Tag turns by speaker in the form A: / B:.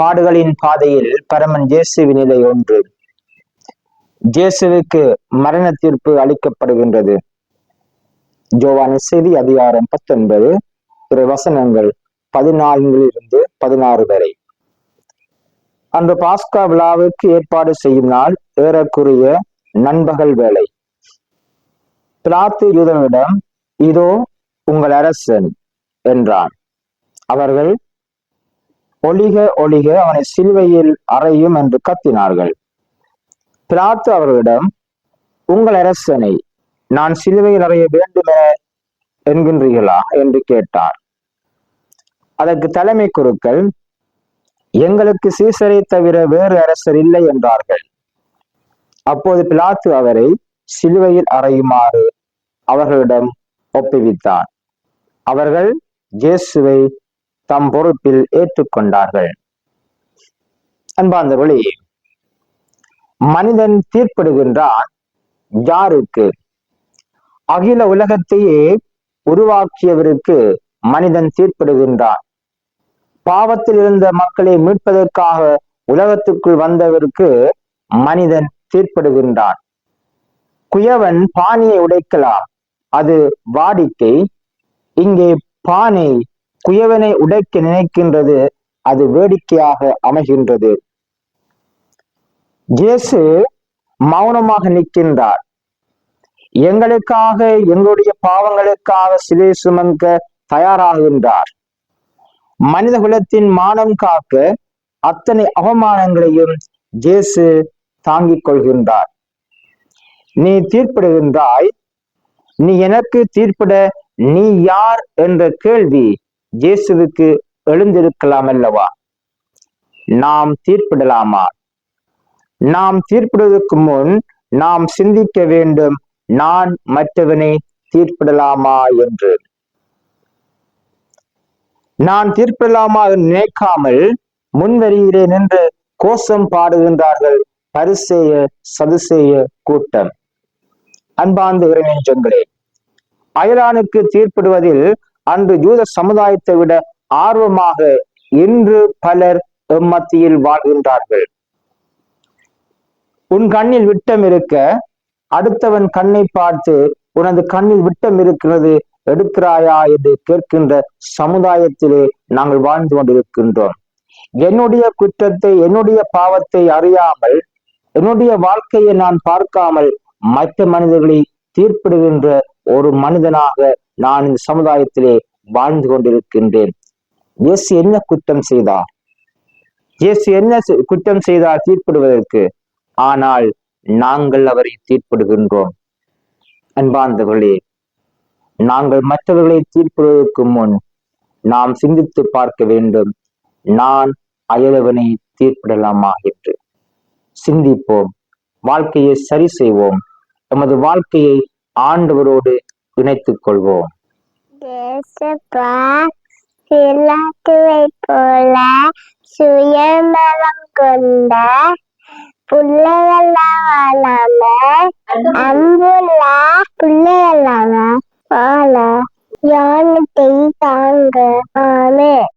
A: பாடுகளின் பாதையில் பரமன் ஜேசுவி நிலை ஒன்று. ஜேசுவுக்கு மரண தீர்ப்பு அளிக்கப்படுகின்றது. ஜோவான செய்தி அதிகாரம் பத்தொன்பது பிற வசனங்கள் பதினான்கிலிருந்து பதினாறு வரை. அந்த பாஸ்கா விழாவுக்கு ஏற்பாடு செய்யும் நாள் ஏறக்குரிய நண்பகல் வேலை பிளாத்து யூதனிடம் இதோ உங்கள் அரசன் என்றான். அவர்கள் ஒளிக ஒளிக அவனை சிலுவையில் அறையும் என்று கத்தினார்கள். பிலாத்து அவர்களிடம் உங்கள் அரசனை நான் சிலுவையில் அறைய வேண்டும் என என்கின்றீர்களா? என்று கேட்டார். அதற்கு தலைமை குருக்கள் எங்களுக்கு சீசரை தவிர வேறு அரசர் இல்லை என்றார்கள். அப்போது பிலாத்து அவரை சிலுவையில் அறையுமாறு அவர்களிடம் ஒப்புவித்தார். அவர்கள் ஜேசுவை தம் பொறுப்பில் ஏற்றுக்கொண்டார்கள். அன்பார்ந்தவர்களே மனிதன் தீர்ப்பிடுகின்றான் யாருக்கு? அகில உலகத்தையே உருவாக்கியவருக்கு மனிதன் தீர்ப்பிடுகின்றான். பாவத்தில் இருந்த மக்களை மீட்பதற்காக உலகத்துக்குள் வந்தவருக்கு மனிதன் தீர்ப்பிடுகின்றான். குயவன் பானையை உடைக்கலாம். அது வாடிக்கை இங்கே பானை குயவனை உடைக்க நினைக்கின்றது அது வேடிக்கையாக அமைகின்றது. இயேசு மௌனமாக நிற்கின்றார். எங்களுக்காக எங்களுடைய பாவங்களுக்காக சிலை சுமங்க தயாராகின்றார். மனித குலத்தின் மானம் காக்க அத்தனை அவமானங்களையும் ஜேசு தாங்கிக் கொள்கின்றார். நீ தீர்ப்பிடுகின்றாய். நீ எனக்கு தீர்ப்பிட நீ யார்? என்ற கேள்வி இயேசுவுக்கு எழுந்திருக்கலாம் அல்லவா? நாம் தீர்ப்பிடலாமா? நாம் தீர்ப்பிடுவதற்கு முன் நாம் சிந்திக்க வேண்டும் நான் மற்றவனை தீர்ப்பிடலாமா என்று. நான் தீர்ப்பிடலாமா என்று நினைக்காமல் முன்வருகிறேன் நின்று கோஷம் பாடுகின்றார்கள் பரிசேய சதுசேய கூட்டம். அன்பார்ந்த இறைநெஞ்சங்களே அயலானுக்கு தீர்ப்பிடுவதில் அன்று யூத சமுதாயத்தை விட ஆர்வமாக இன்று பலர் மத்தியில் வாழ்கின்றார்கள். உன் கண்ணில் விட்டம் இருக்க அடுத்தவன் கண்ணை பார்த்து உனது கண்ணில் விட்டம் இருக்கிறது எடுக்கிறாயா என்று கேட்கின்ற சமுதாயத்திலே நாங்கள் வாழ்ந்து கொண்டிருக்கின்றோம். என்னுடைய குற்றத்தை என்னுடைய பாவத்தை அறியாமல் என்னுடைய வாழ்க்கையை நான் பார்க்காமல் மற்ற மனிதர்களை தீர்ப்பிடுகின்ற ஒரு மனிதனாக நான் இந்த சமுதாயத்திலே வாழ்ந்து கொண்டிருக்கின்றேன். இயேசு என்ன குற்றம் செய்தார்? இயேசு என்ன குற்றம் செய்தார் தீர்ப்பிடுவதற்கு? ஆனால் நாங்கள் அவரை தீர்ப்பிடுகின்றோம். அன்பார்ந்தவர்களே நாங்கள் மற்றவர்களை தீர்ப்பிடுவதற்கு முன் நாம் சிந்தித்து பார்க்க வேண்டும். நான் அயலவனை தீர்ப்பிடலாமா என்று. சிந்திப்போம். வாழ்க்கையை சரி செய்வோம். எமது வாழ்க்கையை ஆண்டவரோடு பிணைத்துக் கொள்வோம்
B: பிலாத்துவை போல சுயநலம் கொண்ட பிள்ளைகளாம அன்புள்ள பிள்ளைகளாம வாழ யானத்தை தாங்க ஆமே.